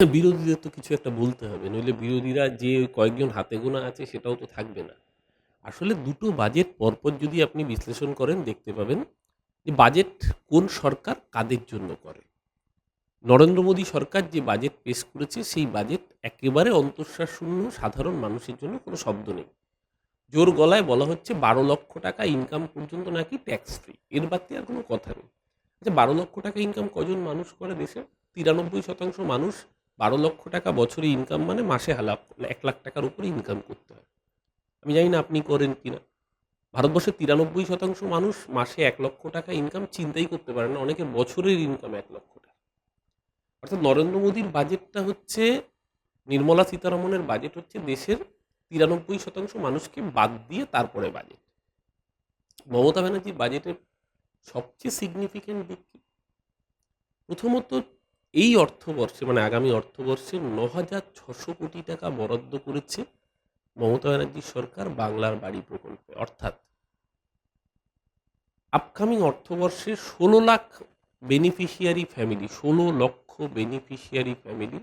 বিরোধীদের তো কিছু একটা বলতে হবে, নইলে বিরোধীরা যে কয়েকজন হাতে গোনা আছে সেটাও তো থাকবে না। আসলে দুটো বাজেট পরপর যদি আপনি বিশ্লেষণ করেন, দেখতে পাবেন যে বাজেট কোন সরকার কাদের জন্য করে। নরেন্দ্র মোদী সরকার যে বাজেট পেশ করেছে, সেই বাজেট একেবারে অন্তঃশ্বাস শূন্য সাধারণ মানুষের জন্য কোনো শব্দ নেই। জোর গলায় বলা হচ্ছে বারো লক্ষ টাকা ইনকাম পর্যন্ত নাকি ট্যাক্স ফ্রি এর বাদে আর কোনো কথা নেই। আচ্ছা বারো লক্ষ টাকা ইনকাম কজন মানুষ করে দেশে? তিরানব্বই শতাংশ মানুষ বারো লক্ষ টাকা বছরে ইনকাম মানে মাসে হালাপ এক লাখ টাকার উপরে ইনকাম করতে হয়। আমি জানি না আপনি করেন কিনা ভারতবর্ষের তিরানব্বই শতাংশ মানুষ মাসে এক লক্ষ টাকা ইনকাম চিন্তাই করতে পারে না অনেকের বছরের ইনকাম এক লক্ষ টাকা। অর্থাৎ নরেন্দ্র মোদীর বাজেটটা হচ্ছে, নির্মলা সীতারমনের বাজেট হচ্ছে দেশের তিরানব্বই শতাংশ মানুষকে বাদ দিয়ে তারপরে বাজেট মমতা ব্যানার্জির বাজেটের সবচেয়ে সিগনিফিক্যান্ট দিকটি প্রথমত এই অর্থবর্ষে মানে আগামী অর্থবর্ষে ন হাজার ছশো কোটি টাকা বরাদ্দ করেছে মমতা ব্যানার্জির সরকার বাংলার বাড়ি প্রকল্পে। অর্থাৎ আপকামিং অর্থবর্ষে ষোলো লাখ বেনিফিশিয়ারি ফ্যামিলি ষোলো লক্ষ বেনিফিশিয়ারি ফ্যামিলি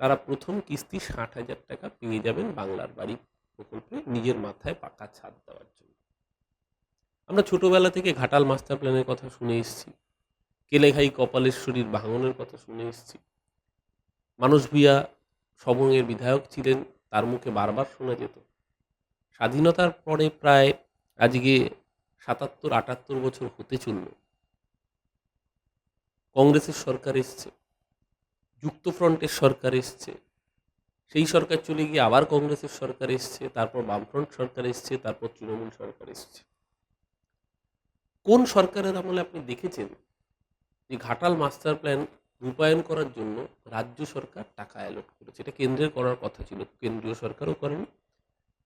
তারা প্রথম কিস্তি ষাট হাজার টাকা পেয়ে যাবেন বাংলার বাড়ি প্রকল্পে নিজের মাথায় পাকা ছাদ দেওয়ার জন্য। আমরা ছোটবেলা থেকে ঘাটাল মাস্টার প্ল্যানের কথা শুনে এসেছি। কেলেঘাই কপালেশ্বরীর ভাঙনের কথা শুনে এসেছি। মানুষ ভূঁইয়া সবংয়ের বিধায়ক ছিলেন, তার মুখে বারবার শোনা যেত। স্বাধীনতার পরে প্রায় আজকে সাতাত্তর, আটাত্তর বছর হতে চলল। কংগ্রেসের সরকার এসছে যুক্তফ্রন্টের সরকার এসছে, সেই সরকার চলে গিয়ে আবার কংগ্রেসের সরকার এসছে, তারপর বামফ্রন্ট সরকার এসছে, তারপর তৃণমূল সরকার এসছে। কোন সরকারের আমলে আপনি দেখেছেন যে ঘাটাল মাস্টার প্ল্যান রূপায়ণ করার জন্য রাজ্য সরকার টাকা অ্যালট করেছে। এটা কেন্দ্রের করার কথা ছিল, কেন্দ্রীয় সরকারও করেনি,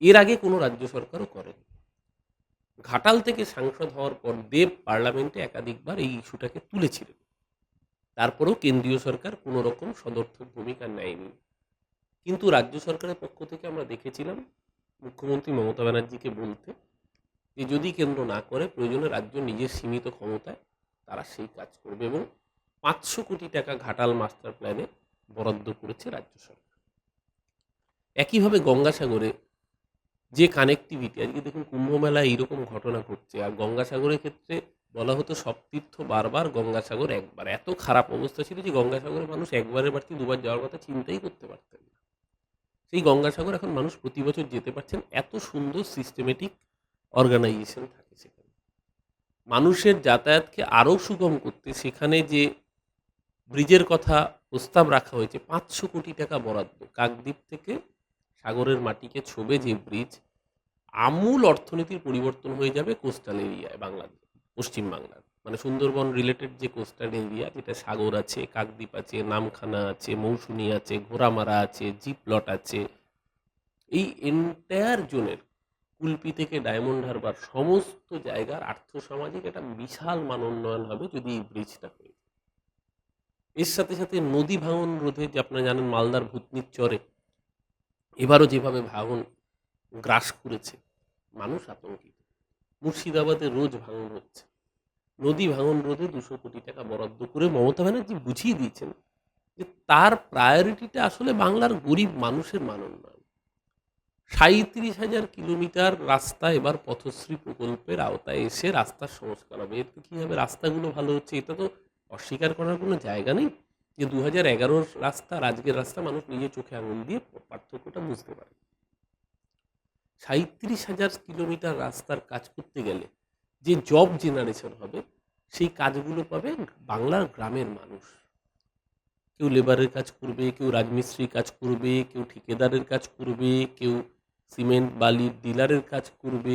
এর আগে কোনো রাজ্য সরকারও করেনি। ঘাটাল থেকে সাংসদ হওয়ার পর দেব পার্লামেন্টে একাধিকবার এই ইস্যুটাকে তুলেছিলেন। তারপরেও কেন্দ্রীয় সরকার কোনো রকম সদর্থক ভূমিকা নেয়নি। কিন্তু রাজ্য সরকারের পক্ষ থেকে আমরা দেখেছিলাম, মুখ্যমন্ত্রী মমতা ব্যানার্জিকে বলতে, যে যদি কেন্দ্র না করে, প্রয়োজনে রাজ্য নিজের সীমিত ক্ষমতায় তারা সেই কাজ করবে এবং পাঁচশো কোটি টাকা ঘাটাল মাস্টার প্ল্যানে বরাদ্দ করেছে রাজ্য সরকার। একইভাবে গঙ্গাসাগরে যে কানেক্টিভিটি আজকে দেখুন কুম্ভ মেলায় এইরকম ঘটনা ঘটছে, আর গঙ্গাসাগরের ক্ষেত্রে বলা হতো সব তীর্থ বারবার গঙ্গাসাগর একবার। এত খারাপ অবস্থা ছিল যে গঙ্গাসাগরে মানুষ একবারের বাড়তি দুবার যাওয়ার কথা চিন্তাই করতে পারতেন না। সেই গঙ্গাসাগর এখন মানুষ প্রতি বছর যেতে পারছেন, এত সুন্দর সিস্টেমেটিক অর্গানাইজেশন থাকে সেখানে। মানুষের যাতায়াতকে আরও সুগম করতে সেখানে যে ব্রিজের কথা প্রস্তাব রাখা হয়েছে, পাঁচশো কোটি টাকা বরাদ্দ। কাকদ্বীপ থেকে সাগরের মাটিকে ছবে যে ব্রিজ, আমূল অর্থনীতির পরিবর্তন হয়ে যাবে কোস্টাল এরিয়ায়, বাংলাদেশ, পশ্চিম বাংলার মানে সুন্দরবন রিলেটেড যে কোস্টাল এরিয়া, যেটা সাগর আছে, কাকদ্বীপ আছে, নামখানা আছে, মৌসুমী আছে, ঘোড়ামারা আছে জিপ প্লট আছে, এই এন্টায়ার জোনের কুলপি থেকে ডায়মন্ড হারবার সমস্ত জায়গার আর্থসামাজিক একটা বিশাল মান উন্নয়ন হবে যদি এই ব্রিজটা হয়ে এর সাথে সাথে নদী ভাঙন রোধে যে আপনারা জানেন মালদার ভূতনির চরে এবারও যেভাবে ভাঙন গ্রাস করেছে, মানুষ আতঙ্কিত। মুর্শিদাবাদে রোজ ভাঙন হচ্ছে। নদী ভাঙন রোধে দুশো কোটি টাকা বরাদ্দ করে মমতা ব্যানার্জি বুঝিয়ে দিয়েছেন যে তার প্রায়োরিটিটা আসলে বাংলার গরিব মানুষের মান উন্নয়ন। সাঁত্রিশ হাজার কিলোমিটার রাস্তা এবার পথশ্রী প্রকল্পের আওতায় এসে রাস্তার সংস্কার হবে। এতে কী হবে? রাস্তাগুলো ভালো হচ্ছে? এটা তো অস্বীকার করার কোনো জায়গা নেই। যে দু হাজার এগারোর রাস্তা আজকের রাস্তা মানুষ নিজের চোখে আঙুল দিয়ে পার্থক্যটা বুঝতে পারে। সাঁত্রিশ হাজার কিলোমিটার রাস্তার কাজ করতে গেলে যে জব জেনারেশন হবে, সেই কাজগুলো পাবে বাংলার গ্রামের মানুষ। কেউ লেবারের কাজ করবে, কেউ রাজমিস্ত্রির কাজ করবে, কেউ ঠিকাদারের কাজ করবে, কেউ সিমেন্ট বালির ডিলারের কাজ করবে,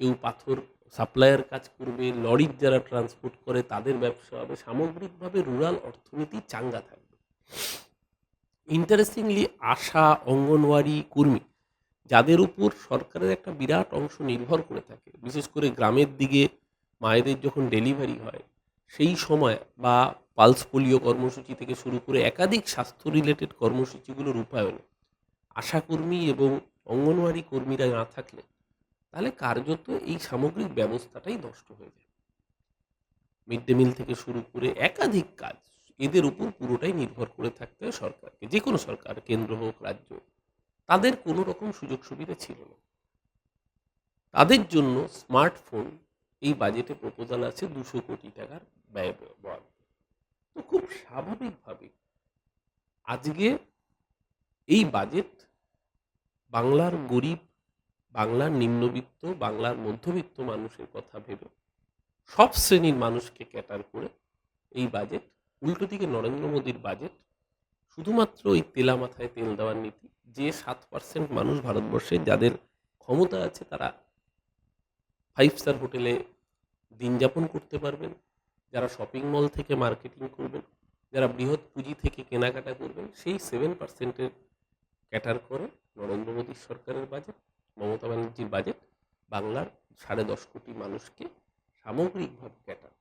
কেউ পাথর সাপ্লায়ার কাজ করবে লরির যারা ট্রান্সপোর্ট করে তাদের ব্যবসা হবে। সামগ্রিকভাবে রুরাল অর্থনীতি চাঙ্গা থাকবে। ইন্টারেস্টিংলি আশা, অঙ্গনওয়াড়ি, কর্মী, যাদের উপর সরকারের একটা বিরাট অংশ নির্ভর করে থাকে, বিশেষ করে গ্রামের দিকে মায়েদের যখন ডেলিভারি হয়, সেই সময় বা পালস পোলিও কর্মসূচি থেকে শুরু করে একাধিক স্বাস্থ্য রিলেটেড কর্মসূচিগুলো রূপায়ণে। আশাকর্মী এবং অঙ্গনওয়াড়ি কর্মীরা না থাকলে তাহলে কার্যত এই সামগ্রিক ব্যবস্থাটাই নষ্ট হয়ে যায়। মিড ডে মিল থেকে শুরু করে একাধিক কাজ এদের উপর পুরোটাই নির্ভর করে থাকতে হয় সরকারকে। যে কোনো সরকার, কেন্দ্র হোক, রাজ্য, তাদের কোনো রকম সুযোগ সুবিধা ছিল না। তাদের জন্য স্মার্টফোন এই বাজেটে প্রপোজাল আছে দুশো কোটি টাকার ব্যয় বরাদ্দ। স্বাভাবিকভাবে আজকে এই বাজেট বাংলার গরিব বাংলার নিম্নবিত্ত বাংলার মধ্যবিত্ত মানুষের কথা ভেবে সব শ্রেণির মানুষকে ক্যাটার করে এই বাজেট উল্টো দিকে নরেন্দ্র মোদীর বাজেট শুধুমাত্র ওই তেলা মাথায় তেল দেওয়ার নীতি যে সাত পার্সেন্ট মানুষ ভারতবর্ষে যাদের ক্ষমতা আছে তারা ফাইভ স্টার হোটেলে দিন যাপন করতে পারবেন যারা শপিং মল থেকে মার্কেটিং করবেন। যারা বৃহৎ পুঁজি থেকে কেনাকাটা করবেন, সেই সেভেন পার্সেন্টের ক্যাটার করে নরেন্দ্র মোদী সরকারের বাজেট মমতা ব্যানার্জির বাজেট বাংলার সাড়ে দশ কোটি মানুষকে সামগ্রিকভাবে ক্যাটার